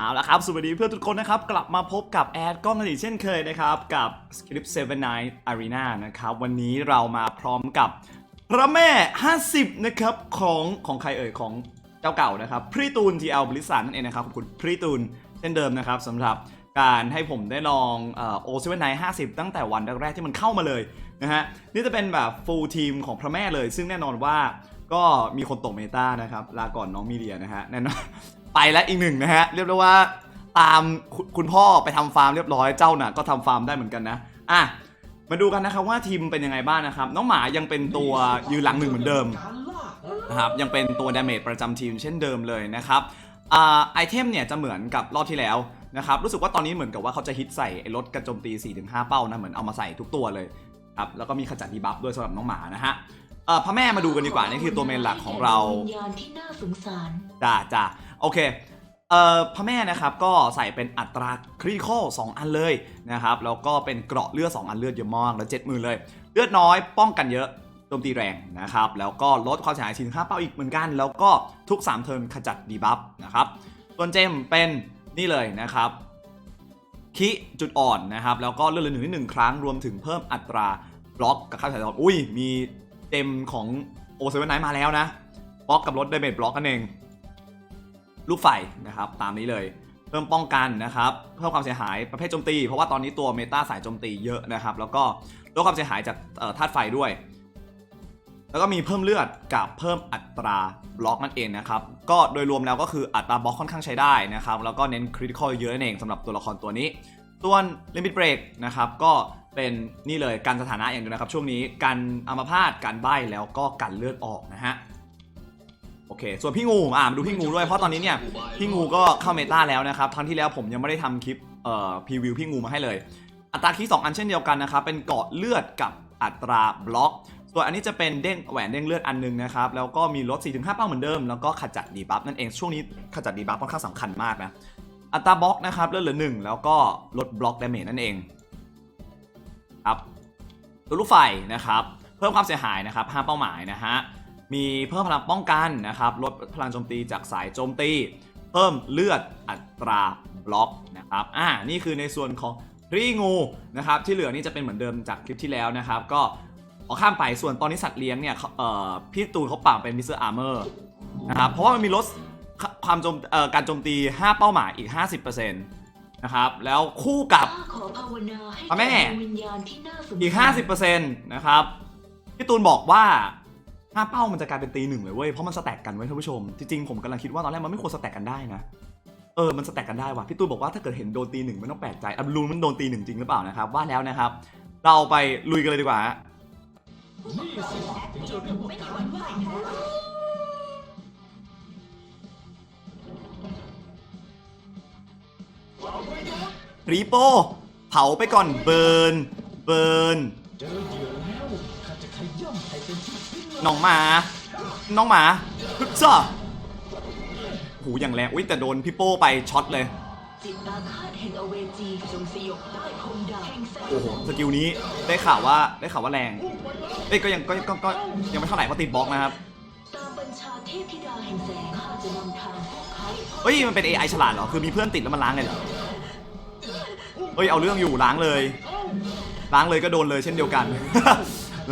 เอาละครับ สวัสดีเพื่อนทุกคนนะครับ กลับมาพบกับแอดกล้องกันอีกเช่นเคยนะครับ กับ Script 7 Night Arena นะครับ วันนี้เรามาพร้อมกับ พระแม่ 50 นะครับ ของของใครเอ่ย ของเจ้าเก่านะครับ พรีตูน TL บริษัทนั่นเองนะครับ ขอบคุณพรีตูนเช่นเดิมนะครับสำหรับการให้ผมได้ลองโอเซเว่นไนท์ห้าสิบตั้งแต่วันแรกๆที่มันเข้ามาเลยนะฮะนี่จะเป็นแบบฟูลทีมของพระแม่เลย ซึ่งแน่นอนว่าก็มีคนตกเมตานะครับ ลาก่อนน้องมีเดียนะฮะแน่นอน ไปแล้วอีกหนึ่งนะฮะ เรียบได้ว่าตามคุณคุณพ่อไปทำฟาร์มเรียบร้อยเจ้าน่ะก็ทำฟาร์มได้เหมือนกันนะอะมาดูกันนะครับว่าทีมเป็นยังไงบ้างนะครับ น้องหมายังเป็นตัวยืนหลังหนึ่งเหมือนเดิมนะครับยังเป็นตัวดาเมจประจำทีมเช่นเดิมเลยนะครับอ่าไอเทมเนี่ยจะเหมือนกับรอบที่แล้วนะครับรู้สึกว่าตอนนี้เหมือนกับว่าเขาจะฮิตใส่ไอ้รถกระโจมตี 4-5 เป้านะเหมือนเอามาใส่ทุกตัวเลยครับแล้วก็มีขจัดดีบัฟด้วยสำหรับน้องหมานะฮะเอ่อพระแม่มาดูกันดีกว่านี่คือตัวเมนหลักของเราวิญญาณที่น่าสงสารจ้าจ้า โอเคเอ่อพระแม่นะครับก็ใส่เป็นอัตราคริติคอล2อันเลยนะครับแล้วก็เป็นเกราะเลือด 2 อันเลือดเยอะมากแล้ว7มือเลย เลือดน้อยป้องกันเยอะโจมตีแรงนะครับแล้วก็ลดความเสียหายสินค้าเป้าอีกเหมือนกัน แล้วก็ทุก 3 เทิร์นขจัดดีบัฟนะครับส่วนเจมเป็นนี่เลยนะครับคิจุดอ่อนนะครับแล้วก็เลือดเหลือหนึ่งที่หนึ่งครั้งรวมถึงเพิ่มอัตราบล็อกกับค่าใช้จ่ายอุ้ยมีเต็มของโอเซเว่นไนท์มาแล้วนะบล็อกกับลดดเมจบล็อกกันเอง ลูกไฟนะครับตามนี้เลย เพิ่มป้องกันนะครับเพิ่มความเสียหายประเภทโจมตี เพราะว่าตอนนี้ตัวเมตาสายโจมตีเยอะนะครับ แล้วก็ลดความเสียหายจากธาตุไฟด้วย แล้วก็มีเพิ่มเลือดกับเพิ่มอัตราบล็อกนั่นเองนะครับก็โดยรวมแล้วก็คืออัตราบล็อกค่อนข้างใช้ได้นะครับแล้วก็เน้นคริติคอลเยอะนั่นเองสำหรับตัวละครตัวนี้ส่วลิมิตเบรกนะครับก็เป็นนี่เลยการสถานะอย่างเดียวนะครับ ช่วงนี้กันอัมพาตการใบ้แล้วก็กันเลือดออกนะฮะ โอเค ส่วนพี่งูอ่ามาดูพี่งูด้วย เพราะตอนนี้เนี่ยพี่งูก็เข้าเมตาแล้วนะครับครั้งที่แล้วผมยังไม่ได้ทำคลิปเอ่อพรีวิวพี่งูมาให้เลย อัตราคีสองอันเช่นเดียวกันนะครับเป็นเกาะเลือดกับอัตราบล็อก ส่วนอันนี้จะเป็นเด้งแหวนเด้งเลือดอันหนึงนะครับแล้วก็มีลด4-5เป้าเหมือนเดิมแล้วก็ขจัดดีบัฟนั่นเองช่วงนี้ขจัดดีบัฟค่อนข้างสำคัญมากนะอัตราบล็อกนะครับเลือดเหลือหนึ่งแล้วก็ลดบล็อกดาเมจนั่นเองครับตัวลูกไฟนะครับเพิ่มความเสียหายนะครับ5เป้าหมายนะฮะ มีเพิ่มพลังป้องกันนะครับลดพลังโจมตีจากสายโจมตี เพิ่มเลือดอัตราบล็อกนะครับอ่านี่คือในส่วนของรีงูนะครับที่เหลือนี่จะเป็นเหมือนเดิมจากคลิปที่แล้วนะครับก็ขอข้ามไปส่วนตอนนี้สัตว์เลี้ยงเนี่ยเขาเอ่อพี่ตูนเขาปรับเป็นมิสเตอร์อาร์เมอร์นะครับเพราะว่ามันมีลดความโจมเอ่อการโจมตี 5 เป้าหมายอีก 50%นะครับแล้วคู่กับข้าขอภาวนาให้พระแม่ดวงวิญญาณที่น่าสงสารอีก 50%นะครับพี่ตูนบอกว่าถ้าเป้ามันจะกลายเป็นตีหนึ่งเลยเว้ย เพราะมันสแต็กกันไว้ท่านผู้ชม จริงๆ ผมกำลังคิดว่าตอนแรกมันไม่ควรสแต็กกันได้นะ เออ มันสแต็กกันได้ว่ะ พี่ตูนบอกว่าถ้าเกิดเห็นโดนตีหนึ่งไม่ต้องแปลกใจอับลูนมันโดนตีหนึ่งจริงหรือเปล่านะครับ ว่าแล้วนะครับ เราไปลุยกันเลยดีกว่าฮะรีโป เผาไปก่อน เบิร์น เบิร์น น้องหมา น้องหมาฮึบซ่าหูอย่างแรงอุ้ยแต่โดนพี่โป้ไปช็อตเลย จิตอาฆาตแห่งอเวจีจงสยบใต้พรมดาบแห่งแสงโอ้โห สกิลนี้ได้ข่าวว่าได้ข่าวว่าแรง เอ้ยก็ยังก็ก็ก็ยังไม่เท่าไหร่เพราะติดบล็อกนะครับ ตามบัญชาเทพธิดาแห่งแสงข้าจะนำทางพวกเขาเฮ้ยมันเป็น AI ฉลาดเหรอ คือมีเพื่อนติดแล้วมันล้างเลยเหรอเฮ้ยเอาเรื่องอยู่ล้างเลย ล้างเลยก็โดนเลยเช่นเดียวกัน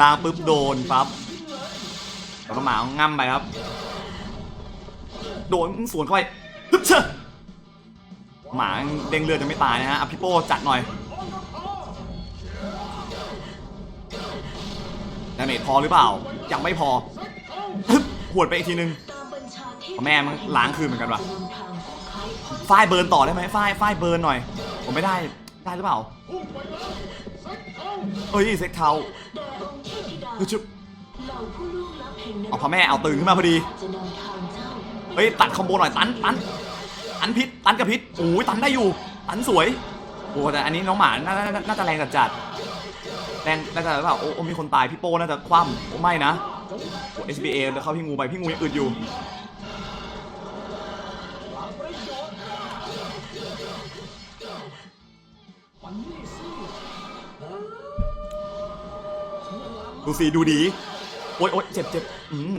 ล้างปุ๊บโดนปั๊บ แล้วก็หมาง่ำไปครับ โดนสวนเข้าไปฮึบเชอหมาเด้งเลือดจะไม่ตายนะฮะอะพี่โป้จัดหน่อยดาเมจพอหรือเปล่า ยังไม่พอฮึบหวดไปอีกทีนึงแม่มันล้างคืนเหมือนกันว่ะฝ้ายเบิร์นต่อได้ไหมฝ้ายฝ้ายเบิร์นหน่อย ผมไม่ได้ ได้หรือเปล่า เอ้ยเซ็กเทาด่องค์เทาคือชุบ เอาพ่อแม่เอาตื่นขึ้นมาพอดี เฮ้ยตัดคอมโบหน่อยตันตันตันพิษตันกับพิษโอ้ยตันได้อยู่ตันสวยโอ้แต่อันนี้น้องหมาน่าน่าน่าน่จะแรงจัดจัดแรงน่าจะหรือเปล่าโอ้โอ้มีคนตายพี่โป้น่าจะคว่ำโอ้ไม่นะโอ้ SBA แล้วเข้าพี่งูไปพี่งูยังอึดอยู่ดูสิดูดี โอ๊ยโอ๊ยเจ็บเจ็บอืม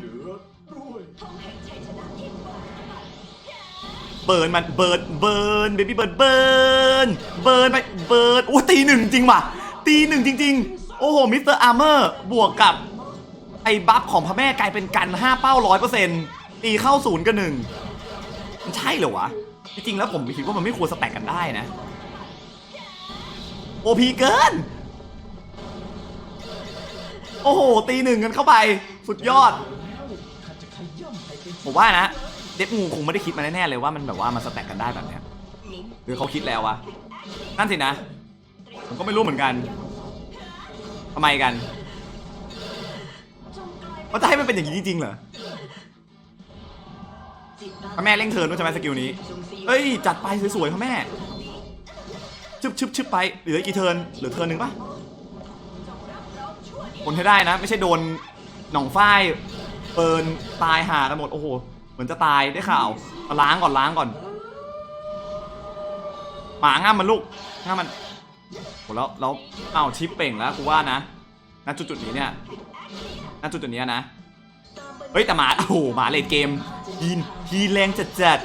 เบิร์นมันเบิร์นเบิร์นเบบี้เบิร์นเบิร์นเบิร์นไปเบิร์นโอ้ตีหนึ่งจริงว่ะตีหนึ่งจริง ๆ โอ้โหมิสเตอร์อาร์เมอร์บวกกับไอ้บัฟของพระแม่กลายเป็นกัน5เป้าร้อยเปอร์เซ็นต์ตีเข้าศูนย์กับหนึ่งมันใช่เหรอวะ จริงๆแล้วผมคิดว่ามันไม่ควรสแต็กกันได้นะ โอพีเกิน โอ้โห ตีหนึ่งกันเข้าไป สุดยอด ผมว่านะ เด็บงูคงไม่ได้คิดมาแน่ๆเลยว่ามันแบบว่ามันสแต็กกันได้แบบเนี้ยหรือเขาคิดแล้ววะนั่นสินะผมก็ไม่รู้เหมือนกันทำไมกันเขาจะให้มันเป็นอย่างนี้จริงๆเหรอพระแม่เร่งเทิร์นด้วยใช่ไหมสกิลนี้เฮ้ย จัดไปสวยๆพระแม่ชึบชึบชึบไปเหลือกี่เทิร์นเหลือเทิร์นหนึ่งปะ คนให้ได้นะ ไม่ใช่โดนหนองฝ้ายเปินตายหากันหมดโอ้โหเหมือนจะตายได้ข่าวมาล้างก่อนล้างก่อนหมาง่ามมันลูกง่ามมันโหแล้วแล้วอ้าวชิปเป่งแล้วกูว่านะณจุดจุดนี้เนี่ยณจุดจุดนี้นะเฮ้ยแต่หมาโอ้โหหมาเลดเกมฮีนฮีนแรงจัดจัด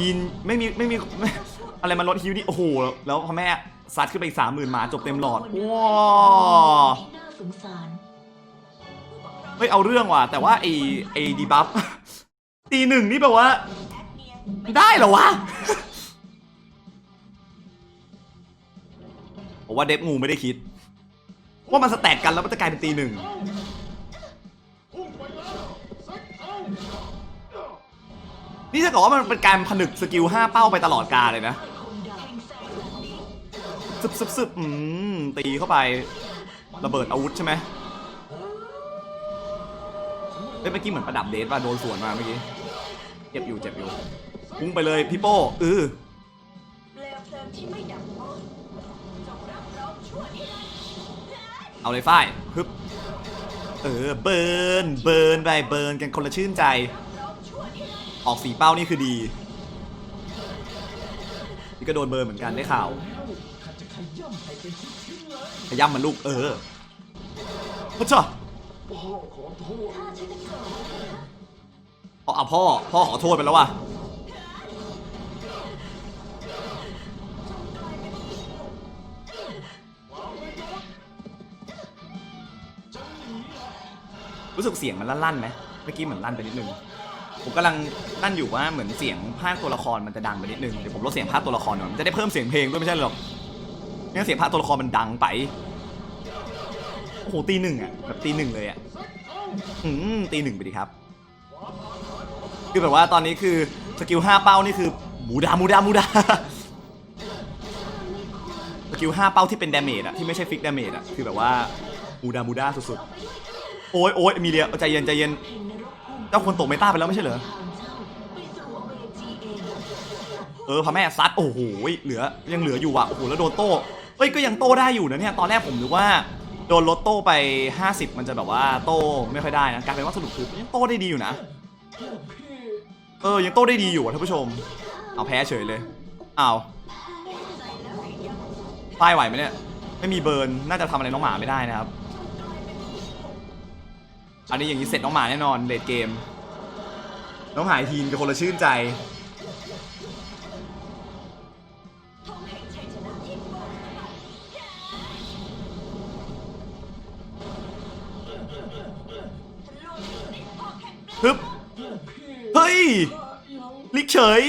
ฮีนไม่มีไม่มีอะไรมันลดฮิวนี่โอ้โหแล้วพ่อแม่ซัดขึ้นไปอีกสามหมื่นหมาจบเต็มหลอดว้า งสาร เฮ้ยเอาเรื่องว่ะแต่ว่าไอไอดีบัฟ ตีหนึ่งนี่แบบว่า ได้เหรอวะ ผมว่าเดฟงูไม่ได้คิด ว่ามันสแต็กกันแล้วมันจะกลายเป็นตีหนึ่งนี่ถ้าเกิดว่ามันเป็นการผนึกสกิล5เป้าไปตลอดกาลเลยนะซึบซึบซึบอืมตีเข้าไป ระเบิดอาวุธใช่ไหมเฮ้ยเมื่อกี้เหมือนประดับเดทป่ะโดนสวนมาเมื่อกี้ เจ็บอยู่เจ็บอยู่ พุ่งไปเลยพี่โป้เออเอเอาเลยฝ้ายฮึบเออเบิร์นเบิร์นไปเบิร์นกันคนละชื่นใจ ออกสีเป้านี่คือดีนี่ก็โดนเบิร์นเหมือนกันได้ข่าวขย่ำให้เป็นชิ้นๆเลยขย้ำมันลูกเออ พ่อจ้ะพ่อขอโทษถ้าจะเกิดพ่อเอาพ่อ พ่อขอโทษไปแล้วว่ะรู้สึกเสียงมันลั่นๆไหมเมื่อกี้เหมือนลั่นไปนิดนึง ผมกำลังนั่นอยู่ว่าเหมือนเสียงภาคตัวละครมันจะดังไปนิดนึง เดี๋ยวผมลดเสียงภาคตัวละครหน่อย มันจะได้เพิ่มเสียงเพลงด้วยไม่ใช่หรอกไม่งั้นเสียงภาคตัวละครมันดังไป โอ้โหตีหนึ่งอะแบบตีหนึ่งเลยอะอืมตีหนึ่งไปดิครับ คือแบบว่าตอนนี้คือสกิลห้าเป้านี่คือหมูดาหมูดาหมูดาสกิลห้าเป้าที่เป็นดาเมจอะที่ไม่ใช่ฟิกดาเมจอะคือแบบว่าหมูดาหมูดาสุดๆโอ้ยโอ้ยมีเดียใจเย็นใจเย็นเจ้าคนตกเมตาไปแล้วไม่ใช่เหรอเอองเออพระแม่ซัดโอ้โหเหลือยังเหลืออยู่ว่ะโอ้โหแล้วโดนโต้เอ้ยก็ยังโต้ได้อยู่นะเนี่ยตอนแรกผมนึกว่า ดนลดโต้ไป 50 มันจะแบบว่าโต้ไม่ค่อยได้นะกลายเป็นว่าสรุปคือยังโต้ได้ดีอยู่นะ เออ ยังโต้ได้ดีอยู่อะท่านผู้ชม เอาแพ้เฉยเลยอ้าวป้ายไหวไหมเนี่ย ไม่มีเบิร์น น่าจะทำอะไรน้องหมาไม่ได้นะครับ อันนี้อย่างนี้เสร็จน้องหมาแน่นอนเลดเกม น้องหายทีนกับคนละชื่นใจ ฮึบ เฮ้ย ลิกเฉย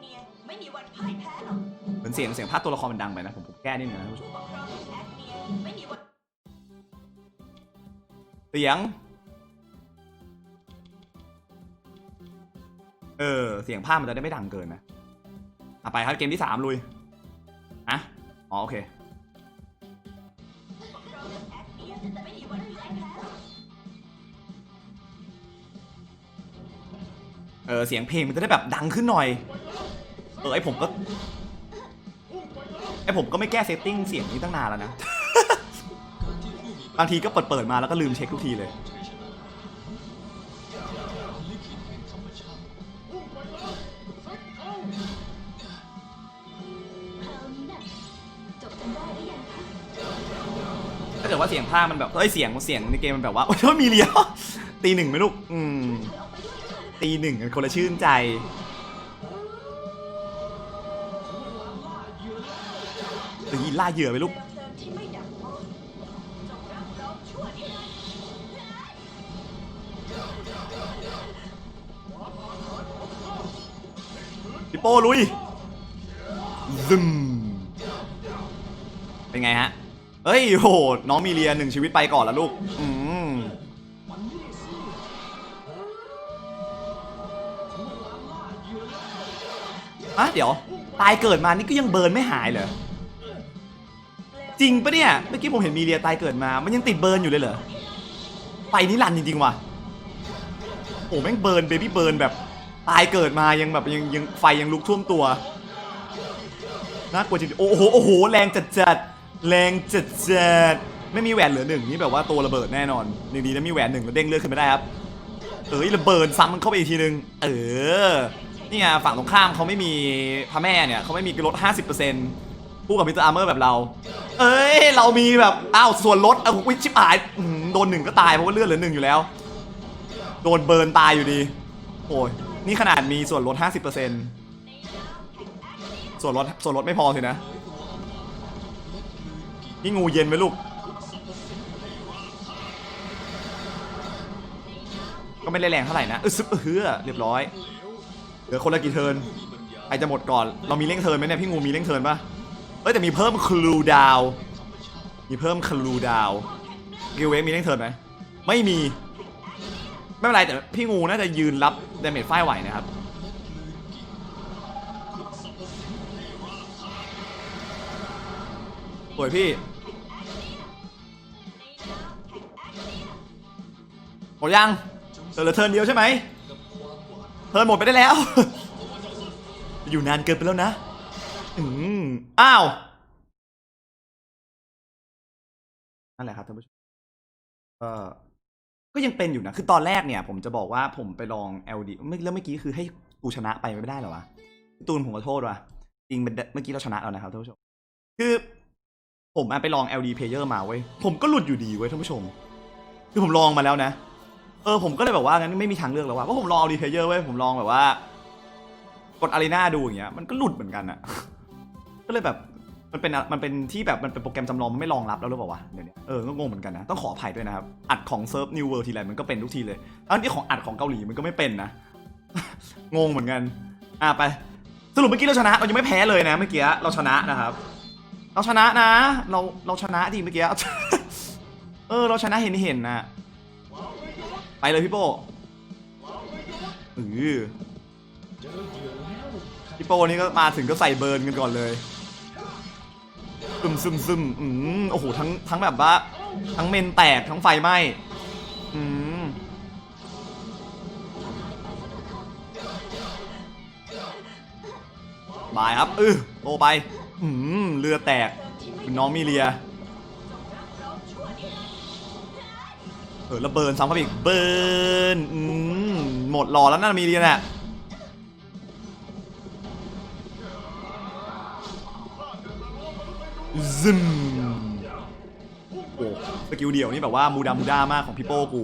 เนียไม่มีวันพ่ายแพ้หรอกเหมือนเสียงเสียงภาคตัวละครมันดังไปนะ ผมผมแก้นิดนึงนะท่านผู้ชมปกครองแห่งแอคเนียไม่มีวันเสียง เออ เสียงภาพมันจะได้ไม่ดังเกินนะอะไปครับเกมที่สามลุยอะอ๋อโอเค เออเสียงเพลงมันจะได้แบบดังขึ้นหน่อย เออไอผมก็ไอผมก็ไม่แก้เซตติ้งเสียงนี้ตั้งนานแล้วนะ บางทีก็เปิดเปิดมาแล้วก็ลืมเช็คทุกทีเลย ถ้าเกิดว่าเสียงภาคมันแบบเอ้ยเสียงเสียงในเกมมันแบบว่าโอ้ยมีเลี้ยวตีหนึ่งไหมลูก อืม ตีหนึ่งกันคนละชื่นใจ ตีล่าเหยื่อไปลูกที่โป้ลุยซึมเป็นไงฮะ เฮ้ยโหน้องมีเรียหนึ่งชีวิตไปก่อนละลูกอืม อะเดี๋ยว ตายเกิดมานี่ก็ยังเบิร์นไม่หายเหรอ จริงปะเนี่ย เมื่อกี้ผมเห็นมีเรียตายเกิดมา มันยังติดเบิร์นอยู่เลยเหรอ ไปนิรันดร์จริงๆว่ะ โอ้แม่งเบิร์นเบบี้เบิร์นแบบตายเกิดมายังแบบยังยังไฟยังลุกท่วมตัวน่ากลัวจริงโอ้โหโอ้โหแรงจัดจัดๆแรงจัดจัดๆไม่มีแหวนเหลือหนึ่งนี่แบบว่าตัวระเบิดแน่นอนหนึ่งดีนะมีแหวนหนึ่งแล้วเด้งเลือดขึ้นไม่ได้ครับ เอ้ยระเบิดซ้ำมันเข้าไปอีกทีนึง เออ นี่ไงฝั่งตรงข้ามเขาไม่มีพระแม่เนี่ยเขาไม่มีลด50%คู่กับมิสเตอร์อาร์เมอร์แบบเรา เอ้ยเรามีแบบอ้าวส่วนลดเอาวิชิบหายอื้อหือโดนหนึ่งก็ตายเพราะว่าเลือดเหลือหนึ่งอยู่แล้ว โดนเบิร์นตายอยู่ดี โอ้ยนี่ขนาดมีส่วนลด 50%ส่วนลดส่วนลดไม่พอสินะ นี่งูเย็นไหมลูก ก็ไม่ได้แรงเท่าไหร่นะเออซึบเออเฮือเรียบร้อย ลือคนละกี่เทิร์นใครจะหมดก่อน เรามีเร่งเทิร์นไหมเนี่ยพี่งูมีเร่งเทิร์นปะเอ้ยแต่มีเพิ่มคลูดาว มีเพิ่มคลูดาวกิลเวกมีเร่งเทิร์นไหมไม่มี ไม่เป็นไรแต่พี่งูน่าจะยืนรับเดเมจฝ้ายไหวนะครับสวยพี่หมดยังเหลือเทิร์นเดียวใช่ไหม เทินหมดไปได้แล้ว อยู่นานเกินไปแล้วนะ อืมอ้าว นั่นแหละครับท่านผู้ชมก็ก็ยังเป็นอยู่นะ คือตอนแรกเนี่ย ผมจะบอกว่าผมไปลอง LD ไม่แล้วเมื่อกี้คือให้ตูชนะไปไม่ได้หรอวะตูนผมขอโทษว่ะ จริงเป็นเมื่อกี้เราชนะแล้วนะครับท่านผู้ชม คือผมไปลอง LD player มาเว้ย ผมก็หลุดอยู่ดีเว้ยท่านผู้ชม คือผมลองมาแล้วนะ เออผมก็เลยแบบว่างั้นไม่มีทางเลือกแล้วว่ะเพราะผมลอง LD player เว้ยผมลองแบบว่า กดอารีนาดูอย่างเงี้ยมันก็หลุดเหมือนกันอะ ก็เลยแบบมันเป็นอะมันเป็นที่แบบมันเป็นโปรแกรมจำลองมันไม่รองรับแล้วหรือเปล่าวะเดี๋ยวนี้เออก็งงเหมือนกันนะต้องขออภัยด้วยนะครับอัดของเซิร์ฟ New World ทีไรมันก็เป็นทุกทีเลยทั้งที่ของอัดของเกาหลีมันก็ไม่เป็นนะ งงเหมือนกัน อะไป สรุปเมื่อกี้เราชนะเรายังไม่แพ้เลยนะเมื่อกี้เราชนะนะครับ เราชนะนะ เราเราชนะดิเมื่อกี้ เออเราชนะเห็นเห็นนะ ไปเลยพี่โป้เออเจอเหยื่อพี่โป้นี่ก็มาถึงก็ใส่เบิร์นกันก่อนเลยซึมซึมซึมอืมโอ้โหทั้งทั้งแบบว่า ทั้งเมนแตกทั้งไฟไหม้อืมบายครับเออโตไป อืมเรือแตกคุณน้องมีเรีย ออแล้วเบิร์นซ้ำเข้าไปอีกเบิร์นอืมหมดรอแล้วน่ามีเรียน่ะซึมโอ้สกิลเดี่ยวนี่แบบว่ามูดามูดามากของพี่โป้กู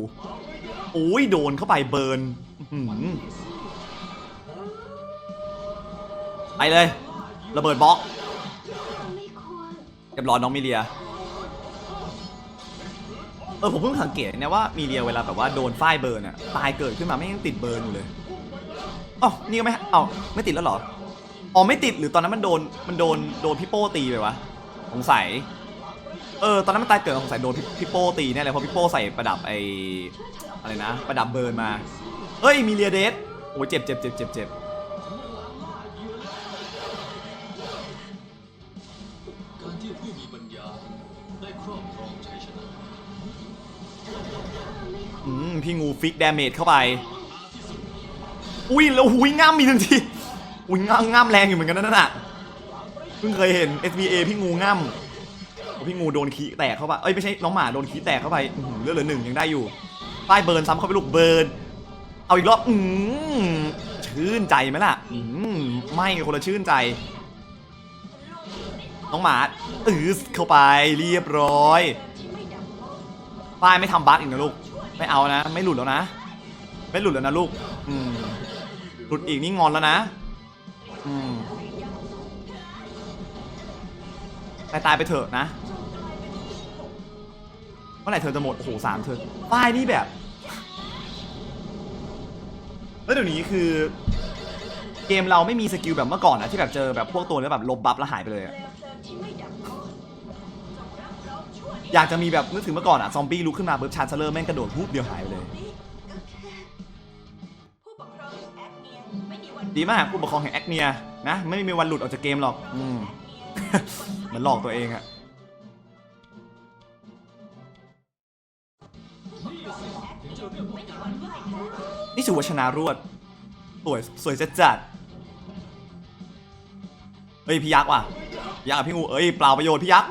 โอ้ยโดนเข้าไปเบิร์นไปเลย ระเบิดบล็อกเรียบร้อยน้องมิเลีย เออผมเพิ่งสังเกตนะว่ามีเลียเวลาแบบว่าโดนฝ้ายเบิร์นอะตายเกิดขึ้นมาไม่ยังติดเบิร์นอยู่เลยอ๋อนี่ก็ไม่เอ้าไม่ติดแล้วหรออ๋อไม่ติดหรือตอนนั้นมันโดนมันโดนโดนพี่โป้ตีไปวะสงสัยเออตอนนั้นมันตายเกิดสงสัยโดนพี่พี่โป้ตีแน่เลยเพราะพี่โป้ใส่ประดับไออะไรนะ ประดับเบิร์นมาเฮ้ยมีเลียเดสโอ้ยเจ็บเจ็บเจ็บเจ็บเจ็บ พี่งูฟิกดาเมจเข้าไป อุ้ยแล้วหุยง่ามมีทันทีอุ้ยง่ามง่ามแรงอยู่เหมือนกันนะนั่นน่ะเพิ่งเคยเห็น SBA พี่งูง่ามพี่งูโดนขี้แตกเข้าไป เอ้ยไม่ใช่น้องหมาโดนขี้แตกเข้าไปเลือดเหลือหนึ่งยังได้อยู่ป้ายเบิร์นซ้ำเข้าไปลูกเบิร์น เอาอีกรอบอืมชื่นใจไหมล่ะอืมไม่คนละชื่นใจ น้องหมาอือเข้าไปเรียบร้อยป้ายไม่ทำบั๊กอีกนะลูก ไม่เอานะ ไม่หลุดแล้วนะ ไม่หลุดแล้วนะลูก อืม หลุดอีกนี่งอนแล้วนะ อืมตายตายไปเถอะนะ เมื่อไหร่เธอจะหมด โอ้โหสามเธอป้ายนี่แบบ แล้วเดี๋ยวนี้คือ เกมเราไม่มีสกิลแบบเมื่อก่อนนะที่แบบเจอแบบพวกตัวแล้วแบบลบบัฟแล้วหายไปเลยอะ อยากจะมีแบบนึกถึงเมื่อก่อนอะซอมบี้ลุกขึ้นมาปุ๊บชาร์เซอร์แม่งกระโดดปุ๊บเดียวหายไปเลย ดีมากผู้ปกครองแห่งแอคเนียนะ ไม่มีวันหลุดออกจากเกมหรอก อืมเหมือนหลอกตัวเองอะไม่มีวันพ่ายแพ้นี่ถือว่าชนะรวด สวยสวยจัดจัดเฮ้ยพี่ยักษ์ว่ะยักษ์พี่งูเอ้ยเปล่าประโยชน์พี่ยักษ์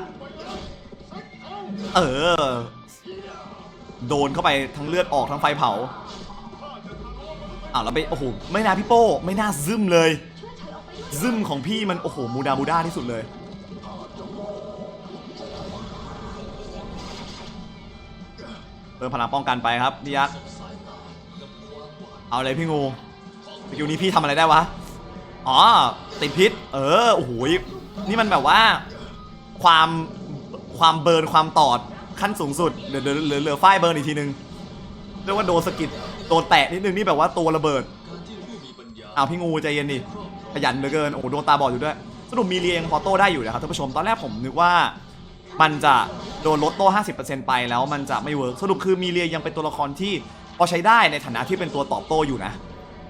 เออ โดนเข้าไปทั้งเลือดออกทั้งไฟเผาอ้าวแล้วไปโอ้โหไม่น่าพี่โป้ ไม่น่าซึมเลยซึมของพี่มันโอ้โหมูดามูด้าที่สุดเลย เพิ่มพลังป้องกันไปครับพี่ยักษ์เอาเลยพี่งูสกิลนี้พี่ทำอะไรได้วะ อ๋อ ติดพิษ เออ โอ้โห นี่มันแบบว่า ความ ความเบิร์นความตอดขั้นสูงสุดเดี๋ยวเดี๋ยวเหลือเหลือฝ้ายเบิร์นอีกทีนึงเรียกว่าโดนสะกิดโดนแตะนิดนึงนี่แบบว่าตัวระเบิดการที่ไม่มีปัญญาเอาพี่งูใจเย็นดิขยันเหลือเกินโอ้โหโดนตาบอดอยู่ด้วยสรุปมีเรียงพอโต้ได้อยู่นะครับท่านผู้ชมตอนแรกผมนึกว่ามันจะโดนลดโต้ 50%ไปแล้วมันจะไม่เวิร์กสรุปคือมีเรียยังเป็นตัวละครที่พอใช้ได้ในฐานะที่เป็นตัวตอบโต้อยู่นะ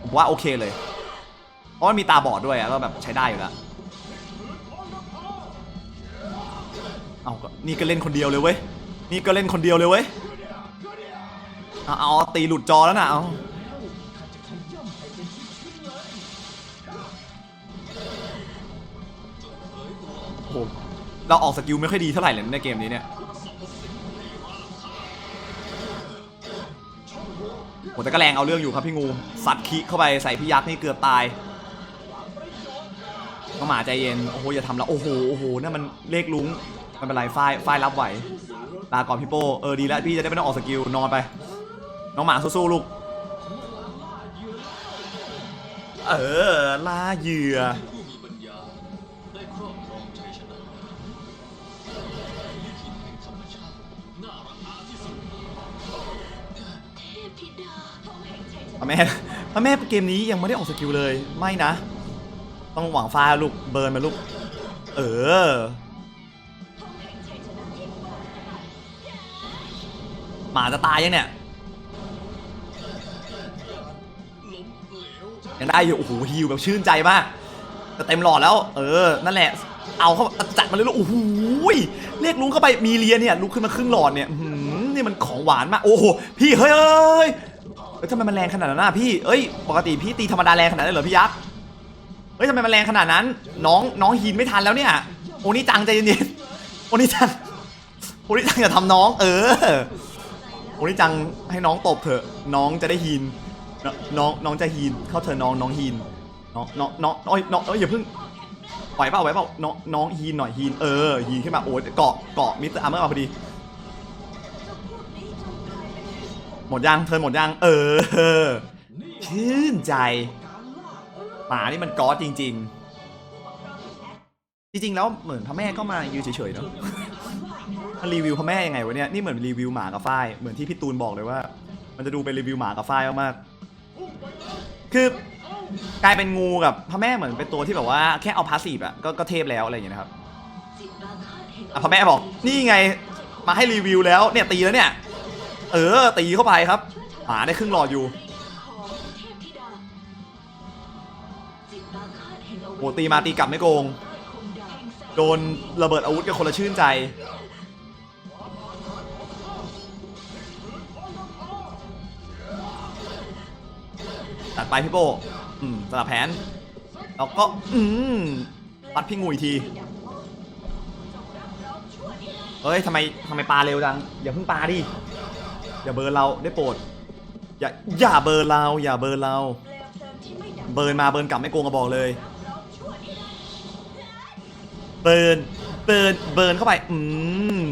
ผมว่าโอเคเลย เพราะมันมีตาบอดด้วยอะก็แบบใช้ได้อยู่แล้ว เอาก็นี่ก็เล่นคนเดียวเลยเว้ย นี่ก็เล่นคนเดียวเลยเว้ยเอาเอาตีหลุดจอแล้วนะเอาเป็นชิ้นๆเลยโอ้โหเราออกสกิลไม่ค่อยดีเท่าไหร่เลยในเกมนี้เนี่ยโหแต่ก็แรงเอาเรื่องอยู่ครับพี่งูซัดคิเข้าไปใส่พี่ยักษ์นี่เกือบตายน้องหมาใจเย็น โอ้โหอย่าทำแล้วโอ้โหโอ้โหนั่นมันเลขลุง ไม่เป็นไรฝ้ายฝ้ายรับไหวลาก่อนพี่โป้เออดีแล้วพี่จะได้ไม่ต้องออกสกิลนอนไป น้องหมาสู้ๆลูก เออล่าเหยื่อผู้มีปัญญาได้ครอบครองชัยชนะลิขิตแห่งธรรมชาติน่าระอาที่สุดเทพธิดาห้องแห่งชัยชพระนะแม่พระแม่เกมนี้ยังไม่ได้ออกสกิลเลย ไม่นะ ต้องหวังฟ้าลูก เบิร์นมาลูก เออ หมาจะตายยังเนี่ยยังได้อยู่โอ้โหฮิวแบบชื่นใจมากแต่เต็มหลอดแล้ว เออ นั่นแหละ เอาเข้าจัดมาเลยลูกโอ้โหเรียกลุงเข้าไปมีเลียเนี่ยลุกขึ้นมาครึ่งหลอดเนี่ยนี่มันของหวานมาก โอ้โหพี่เฮ้ยเอ้ยทำไมมันแรงขนาดนั้นนะพี่ เอ้ย ปกติพี่ตีธรรมดาแรงขนาดนั้นเหรอพี่ยักษ์เฮ้ยทำไมมันแรงขนาดนั้น น้องน้องฮีนไม่ทันแล้วเนี่ย โอนี่จังใจเย็นๆโอนี่จังโอนี่จังอย่าทำน้อง เออ โอนี่จังให้น้องตบเถอะ น้องจะได้ฮีนน้องน้องจะฮีนเข้าเธอน้องน้องฮีนน้องน้องน้องน้องน้องน้องอย่าเพิ่งไหวเปล่าไหวเปล่าน้องน้องฮีนหน่อยฮีนเออฮีนขึ้นมาโอ้ยเกาะเกาะมิสเตอร์อาร์เมอร์มาพอดีหมดยังเธอหมดยังเออชื่นใจหมานี่มันก๊อตจริง ๆ จริง ๆ แล้วเหมือนพระแม่ก็มายืนเฉยๆเนาะ มันรีวิวพระแม่ยังไงวะเนี่ยนี่เหมือนรีวิวหมากับฝ้ายเหมือนที่พี่ตูนบอกเลยว่า มันจะดูเป็นรีวิวหมากับฝ้ายมากๆคือกลายเป็นงูกับพระแม่เหมือนเป็นตัวที่แบบว่าแค่เอาพาสซีฟอะก็ก็เทพแล้วอะไรอย่างเงี้ยนะครับจิตอาฆาตแห่งอะพระแม่บอกนี่ไงมาให้รีวิวแล้วเนี่ยตีแล้วเนี่ย เออตีเข้าไปครับหมาได้ครึ่งหลอดอยู่โหตีมาตีกลับไม่โกง โดนระเบิดอาวุธกันคนละชื่นใจ ตัดไปพี่โป้อืมสลับแผนแล้วก็ อืมปัดพี่งูอีกที เฮ้ยทำไมทำไมปลาเร็วจัง อย่าเพิ่งปลาดิ อย่าเบิร์เราได้โปรด อย่าอย่าเบิร์เรา อย่าเบิร์เรา เบิร์มาเบิร์กลับไม่โกงกระบอกเลย เบิร์นเบิร์นเบิร์นเข้าไป อืม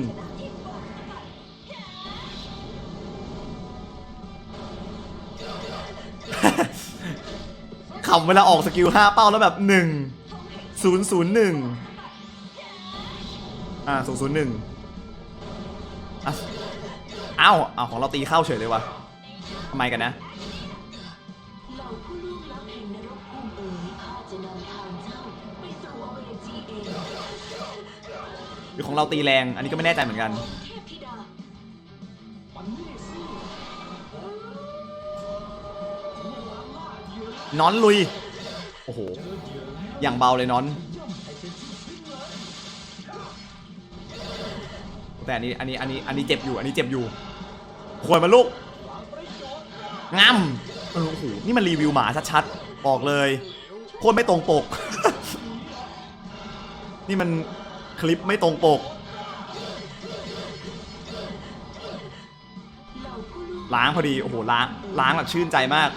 ขำเวลาออกสกิล 5 เป้าแล้วแบบ 1 0 0 1 อ่าศูนย์ศูนย์หนึ่งอะเอ้าเอาของเราตีเข้าเฉยเลยวะทำไมกันนะเหล่าผู้ล่วงลับแห่งนรกภูมิเอ๋ยข้าจะนำทางเจ้าไปสู่อเวจีเอง หรือของเราตีแรง อันนี้ก็ไม่แน่ใจเหมือนกัน นอนลุย โอ้โห อย่างเบาเลยนอน แต่อันนี้ อันนี้ อันนี้ อันนี้เจ็บอยู่ อันนี้เจ็บอยู่ควรมาลูกงามโอ้โห นี่มันรีวิวหมาชัดๆบอกเลยโคตรไม่ตรงปก นี่มันคลิปไม่ตรงปก ล้างพอดี โอ้โห ล้าง ล้างแบบชื่นใจมาก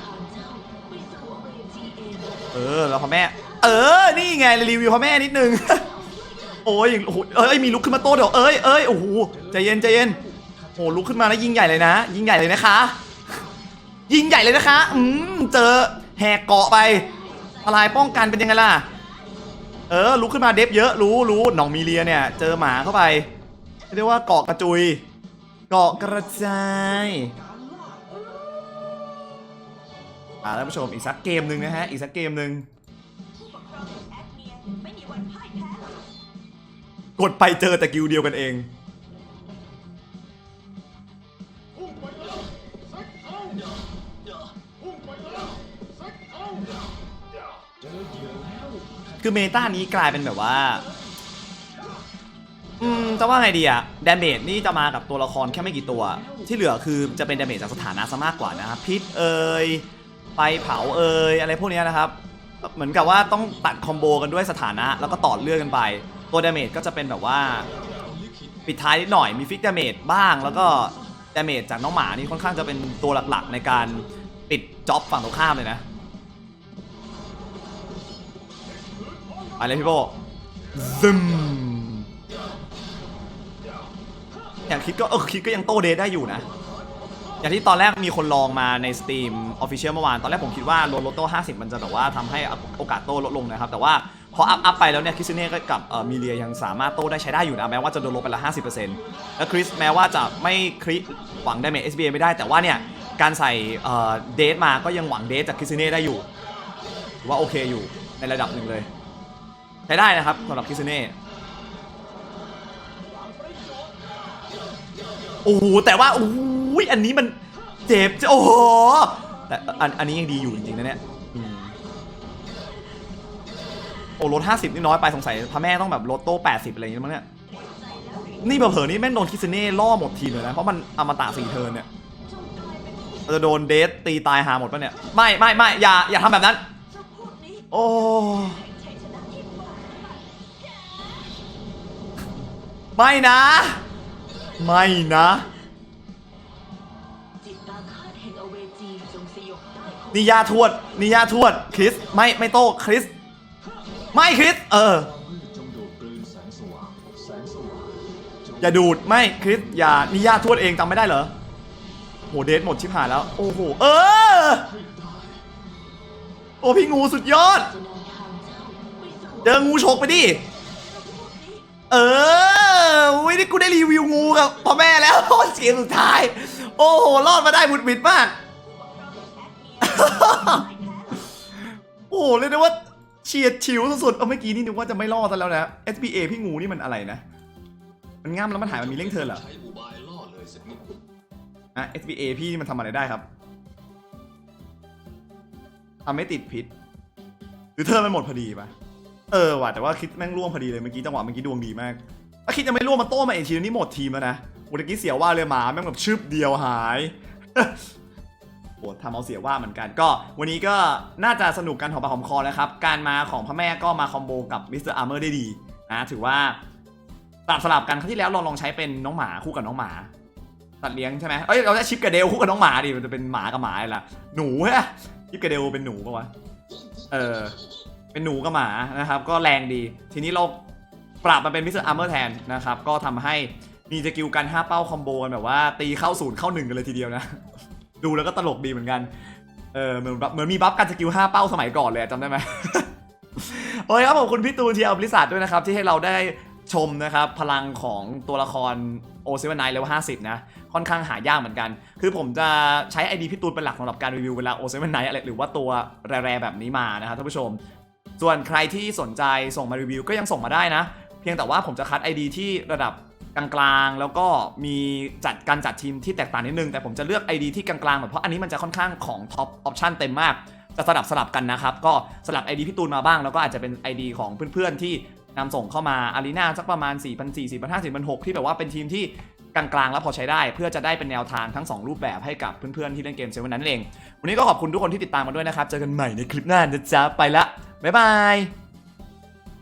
เออแล้วพ่อแม่ เออ นี่ไงรีวิวพ่อแม่นิดนึง โอ้ยโอ้โหเอ้ย มีลุกขึ้นมาโต้เดี๋ยว เอ้ยเอ้ยโอ้โห ใจเย็นใจเย็นโอ้ลุกขึ้นมาแล้วยิงใหญ่เลยนะ ยิงใหญ่เลยนะคะ ยิงใหญ่เลยนะคะ อืม เจอแหกเกาะไปอะไรป้องกันเป็นยังไงล่ะ เออ ลุกขึ้นมาเดฟเยอะ รู้รู้หนองมีเลียเนี่ย เจอหมาเข้าไป เรียกว่าเกาะกระจุย เกาะกระจาย อ่าท่านผู้ชมอีกสักเกมหนึ่งนะฮะอีกสักเกมหนึ่งกดไม่มีวันพ่ายแพ้หรอกกดไปเจอแต่กิวเดียวกันเองคือเมตานี้กลายเป็นแบบว่า อืม จะว่าไงดีอะดาเมจนี่จะมากับตัวละครแค่ไม่กี่ตัว ที่เหลือคือจะเป็นดาเมจจากสถานะซะมากกว่านะครับ พิษเอ่ย ไฟเผาเอยอะไรพวกนี้นะครับ เหมือนกับว่าต้องตัดคอมโบกันด้วยสถานะ แล้วก็ต่อเลือดกันไป ตัวดาเมจก็จะเป็นแบบว่า ปิดท้ายนิดหน่อยมีฟิกดาเมจบ้าง แล้วก็ดาเมจจากน้องหมานี่ค่อนข้างจะเป็นตัวหลักๆ ในการปิดจ็อบฝั่งตรงข้ามเลยนะไปเลยพี่โบซึมอย่างคิดก็เออคิดก็ยังโตเดทได้อยู่นะ อย่างที่ตอนแรกมีคนลองมาในสตรีมออฟฟิเชียลเมื่อวาน ตอนแรกผมคิดว่าโลโลโต้50 มันจะแบบว่าทำให้โอกาสโต้ลดลงนะครับ แต่ว่าพออัพอัพไปแล้วเนี่ยคิสเน่กับมิเลียยังสามารถโต้ได้ใช้ได้อยู่นะ แม้ว่าจะโดนลบไปละ 50%แล้วคริสแม้ว่าจะไม่คริหวังไดาเมจ SBA ไม่ได้ แต่ว่าเนี่ยการใส่เอ่อเดทมาก็ยังหวังเดทจากคิสเน่ได้อยู่ถือว่าโอเคอยู่ในระดับหนึ่งเลยใช้ได้นะครับสำหรับคิสเน่โอ้โหแต่ว่าโอ้ โหอันนี้มันเจ็บจะโอ้โหแต่อันอันนี้ยังดีอยู่จริงๆนะเนี่ยโอืมโอ้ลด50นี่น้อยไปสงสัยพระแม่ต้องแบบลดโต้80อะไรอย่างเงี้ยมั้งเนี่ยนี่เผลอๆนี่แม่งโดนคิสเน่ล่อหมดทีเลยนะ เพราะมันอมตะสี่เทินเนี่ยเราจะโดนเดทตีตายหาหมดปะเนี่ย ไม่ไม่ไม่อย่าอย่าทำแบบนั้น โอ้ไม่นะ ไม่นะ นิยาทวดนิยาทวดคริสไม่ไม่โต้คริสไม่คริสเอออย่าดูดไม่คริสอย่านิยาทวดเองจำไม่ได้เหรอโหเดทหมดชิบหายแล้วโอ้โหเออโอ้พี่งูสุดยอดจะนำทางเจ้าไปสู่เจองูฉกไปดิเอออุ้ยนี่กูได้รีวิวงูกับพ่อแม่แล้วเสียงสุดท้าย โอ้โหรอดมาได้บุดบิดมาก โอ้โหเรียกได้ว่าเฉียดฉิวสุดๆเอาเมื่อกี้นี่นึกว่าจะไม่รอดซะแล้วนะ SBA พี่งูนี่มันอะไรนะ มันง่ามแล้วมันหายมันมีเร่งเทิร์นเหรอใช้อุบายล่อเลยสักนิดอะ SBA พี่มันทำอะไรได้ครับทำไม่ติดพิษ หรือเธอมันหมดพอดีปะเออว่ะแต่ว่าคิดแม่งร่วงพอดีเลยเมื่อกี้จังหวะเมื่อกี้ดวงดีมากถ้าคิดจะไม่ร่วงมันโต้มาเองทีนี้หมดทีมแล้วนะโอ้ตะกี้เสียว่าเลยหมาแม่งแบบชึบเดียวหาย โอ้ทำเอาเสียว่าเหมือนกันก็ วันนี้ก็น่าจะสนุกกันหอมปากหอมคอแล้วครับ การมาของพ่อแม่ก็มาคอมโบกับมิสเตอร์อาร์เมอร์ได้ดีนะถือว่าสลับสลับกันครั้งที่แล้วเราลองใช้เป็นน้องหมาคู่กับน้องหมาสัตว์เลี้ยงใช่ไหมเอ้ยเราจะชิปกับเดลคู่กับน้องหมาดิมันจะเป็นหมากับหมาเลยล่ะหนูฮะชิปกับเดลเป็นหนูปะวะเออเป็นหนูกับหมานะครับ ก็แรงดี ทีนี้เราปรับมาเป็นมิสเตอร์อาร์เมอร์แทนนะครับ ก็ทำให้มีสกิลกัน5เป้าคอมโบกันแบบว่าตีเข้าศูนย์เข้าหนึ่งกันเลยทีเดียวนะ ดูแล้วก็ตลกดีเหมือนกัน เออเหมือนแบบเหมือนมีบัฟกันสกิล5เป้าสมัยก่อนเลยจำได้ไหมโอ้ยครับขอบคุณพี่ตูนทีเอาบริษัทด้วยนะครับ ที่ให้เราได้ชมนะครับ พลังของตัวละครโอเซเว่นไนท์เลเวล50นะ ค่อนข้างหายากเหมือนกัน คือผมจะใช้ ID พี่ตูนเป็นหลักสำหรับการรีวิวเวลาโอเซเว่นไนท์อะไรหรือว่าตัวแร่แบบนี้มานะครับท่านผู้ชม ส่วนใครที่สนใจส่งมารีวิวก็ยังส่งมาได้นะ เพียงแต่ว่าผมจะคัด ID ที่ระดับ กลางๆ แล้วก็มีจัดการจัดทีมที่แตกต่างนิดนึง แต่ผมจะเลือก ID ที่กลางๆแบบเพราะอันนี้มันจะค่อนข้างของท็อปออปชันเต็มมาก จะสลับสลับกันนะครับ ก็สลับ ID พี่ตูนมาบ้าง แล้วก็อาจจะเป็น ID ของเพื่อนๆที่นำส่งเข้ามาอารีนาสักประมาณ 4 4 0 0 4 5 0 0 6ที่แบบว่าเป็นทีมที่กลางๆ แล้วพอใช้ได้ เพื่อจะได้เป็นแนวทางทั้ง 2 รูปแบบให้กับเพื่อนๆ ที่เล่นเกมเซเว่นนั้นเอง วันนี้ก็ขอบคุณทุกคนที่ติดตามมาด้วยนะครับ เจอกันใหม่ในคลิปหน้านะจ๊ะไปละบ๊ายบาย